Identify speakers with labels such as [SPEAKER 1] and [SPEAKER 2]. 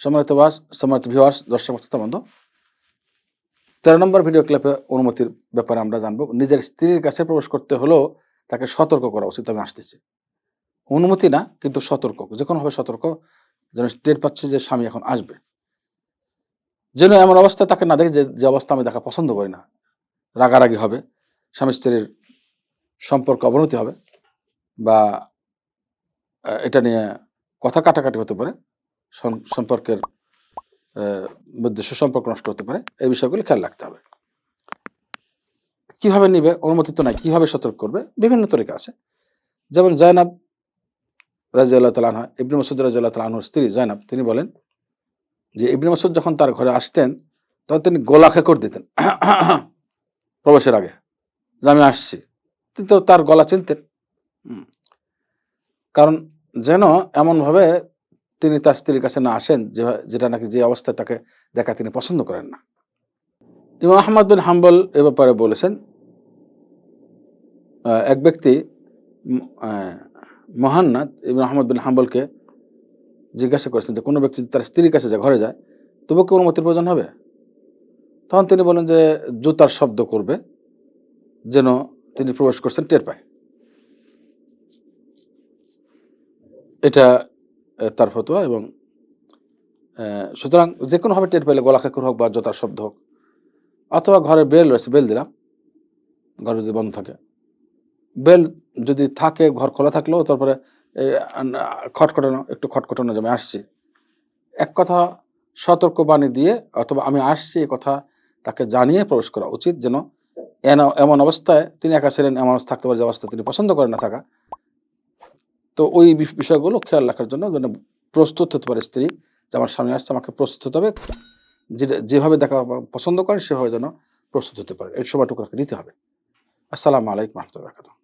[SPEAKER 1] সম্মানিত বাস, সম্মানিত ভিউয়ার্স দর্শক বন্ধু। তেরো নম্বর ভিডিও ক্লিপে অনুমতির ব্যাপারে আমরা জানব। নিজের স্ত্রীর কাছে প্রবেশ করতে হলেও তাকে সতর্ক করা উচিত আমি আসতেছি। অনুমতি না, কিন্তু সতর্ক। যে কোনোভাবে সতর্ক, যেন টের পাচ্ছে যে স্বামী এখন আসবে। যেন এমন অবস্থা তাকে না দেখে যে অবস্থা আমি দেখা পছন্দ করি না। রাগারাগি হবে, স্বামী স্ত্রীর সম্পর্ক অবনতি হবে, বা এটা নিয়ে কথা কাটাকাটি হতে পারে। সম্পর্কের মধ্যে সুসম্পর্ক নষ্ট হতে পারে, এই বিষয়গুলি খেয়াল রাখতে হবে। কীভাবে নিবে অনুমতি তো নাই কীভাবে সতর্ক করবে, বিভিন্ন তরিকা আছে। যেমন জয়নাব রাজিয়াল্লাহ তালানহা ইবনে মসুদ রাজিয়াল্লাহ তালাহুর স্ত্রী জয়নাব, তিনি বলেন যে, ইবনে মসুদ যখন তার ঘরে আসতেন, তখন তিনি গোলা খেকর দিতেন, প্রবেশের আগে, যে আমি আসছি। তিনি তো তার গলা চিনতেন। কারণ যেন এমনভাবে তিনি তার স্ত্রীর কাছে না আসেন, যে যেটা নাকি যে অবস্থায় তাকে দেখা তিনি পছন্দ করেন না। ইমাম আহমদ বিন হাম্বল এ ব্যাপারে বলেছেন এক ব্যক্তি মহান্নাথ ইবন আহমদ বিন হাম্বলকে জিজ্ঞাসা করেছেন যে কোনো ব্যক্তি তার স্ত্রীর কাছে যায় ঘরে যায় তবু কি অনুমতির প্রয়োজন হবে? তখন তিনি বলেন যে জুতার শব্দ করবে, যেন তিনি প্রবেশ করছেন টের পায়। এটা তার ফতোয়া এবং সুতরাং যে কোনোভাবে টের পেলে গলা খেকুর হোক বা জোতার শব্দ হোক, অথবা ঘরে বেল রয়েছে, বেল দিলাম, ঘরে যদি বন্ধ থাকে। বেল যদি থাকে, ঘর খোলা থাকলেও তারপরে খটখটানো, একটু খটখটানো যে আমি আসছি। এক কথা সতর্ক বাণী দিয়ে অথবা আমি আসছি এ কথা তাকে জানিয়ে প্রবেশ করা উচিত যেন এমন অবস্থায় তিনি একা ছিলেন, এমন অবস্থা থাকতে পারে যে অবস্থা তিনি পছন্দ করেন না থাকা। তো ওই বিষ- বিষয়গুলো খেয়াল রাখার জন্য যেন প্রস্তুত হতে পারে স্ত্রী, যে আমার স্বামী আসছে, আমাকে প্রস্তুত হতে হবে। যেভাবে দেখা পছন্দ করেন, সেভাবে যেন প্রস্তুত হতে পারে। এর সময়টুকু তাকে দিতে হবে। আসসালামু আলাইকুম রহমতুল্লাহ